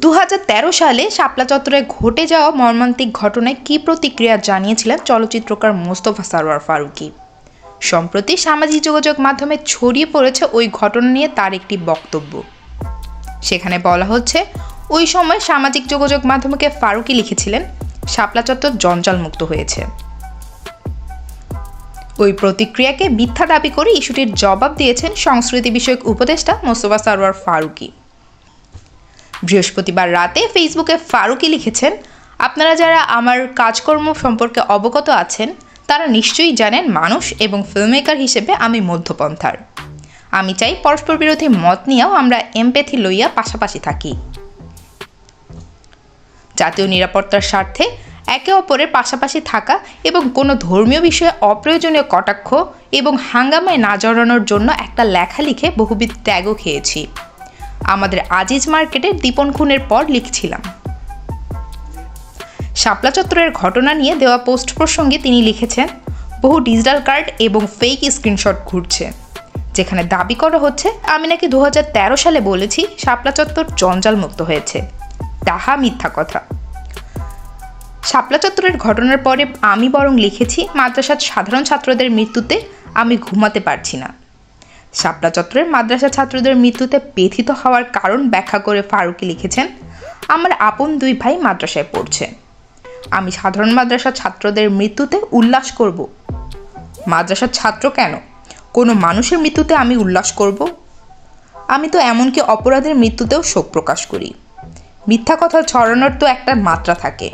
দু হাজার তেরো সালে শাপলা চত্বরে ঘটে যাওয়া মর্মান্তিক ঘটনায় কী প্রতিক্রিয়া জানিয়েছিলেন চলচ্চিত্রকার মোস্তফা সারোয়ার ফারুকী? সম্প্রতি সামাজিক যোগাযোগ মাধ্যমে ছড়িয়ে পড়েছে ওই ঘটনা নিয়ে তার একটি বক্তব্য। সেখানে বলা হচ্ছে, ওই সময় সামাজিক যোগাযোগ মাধ্যমকে ফারুকি লিখেছিলেন, শাপলা চত্বর জঞ্জালমুক্ত হয়েছে। ওই প্রতিক্রিয়াকে মিথ্যা দাবি করে ইস্যুটির জবাব দিয়েছেন সংস্কৃতি বিষয়ক উপদেষ্টা মোস্তফা সারোয়ার ফারুকী। বৃহস্পতিবার রাতে ফেসবুকে ফারুকী লিখেছেন, আপনারা যারা আমার কাজকর্ম সম্পর্কে অবগত আছেন, তারা নিশ্চয়ই জানেন মানুষ এবং ফিল্মমেকার হিসেবে আমি মধ্যপন্থার। আমি চাই পরস্পর বিরোধী মত নিয়েও আমরা এমপেথি লইয়া পাশাপাশি থাকি। জাতীয় নিরাপত্তার স্বার্থে একে অপরের পাশাপাশি থাকা এবং কোনো ধর্মীয় বিষয়ে অপ্রয়োজনীয় কটাক্ষ এবং হাঙ্গামায় না জড়ানোর জন্য একটা লেখা লিখে বহুবিধ ত্যাগও খেয়েছি। আমাদের আজিজ মার্কেটের দীপন খুনের পর লিখছিলাম। শাপলা চত্বরের ঘটনা নিয়ে দেওয়া পোস্ট প্রসঙ্গে তিনি লিখেছেন, বহু ডিজিটাল কার্ড এবং ফেক স্ক্রিনশট ঘুরছে, যেখানে দাবি করা হচ্ছে, আমি নাকি দু হাজার তেরো সালে বলেছি শাপলা চত্বর জঞ্জাল মুক্ত হয়েছে। তাহা মিথ্যা কথা। শাপলা চত্বরের ঘটনার পরে আমি বরং লিখেছি, মাদ্রাসার সাধারণ ছাত্রদের মৃত্যুতে আমি ঘুমাতে পারছি না। শাপলা চত্বরের মাদ্রাসা ছাত্রদের মৃত্যুতে ব্যথিত হওয়ার কারণ ব্যাখ্যা করে ফারুকি লিখেছেন, আমার আপন দুই ভাই মাদ্রাসায় পড়ছে। আমি সাধারণ মাদ্রাসার ছাত্রদের মৃত্যুতে উল্লাস করব। মাদ্রাসার ছাত্র কেন? কোনো মানুষের মৃত্যুতে আমি উল্লাস করব? আমি তো এমনকি অপরাধের মৃত্যুতেও শোক প্রকাশ করি। মিথ্যা কথা ছড়ানোর তো একটা মাত্রা থাকে।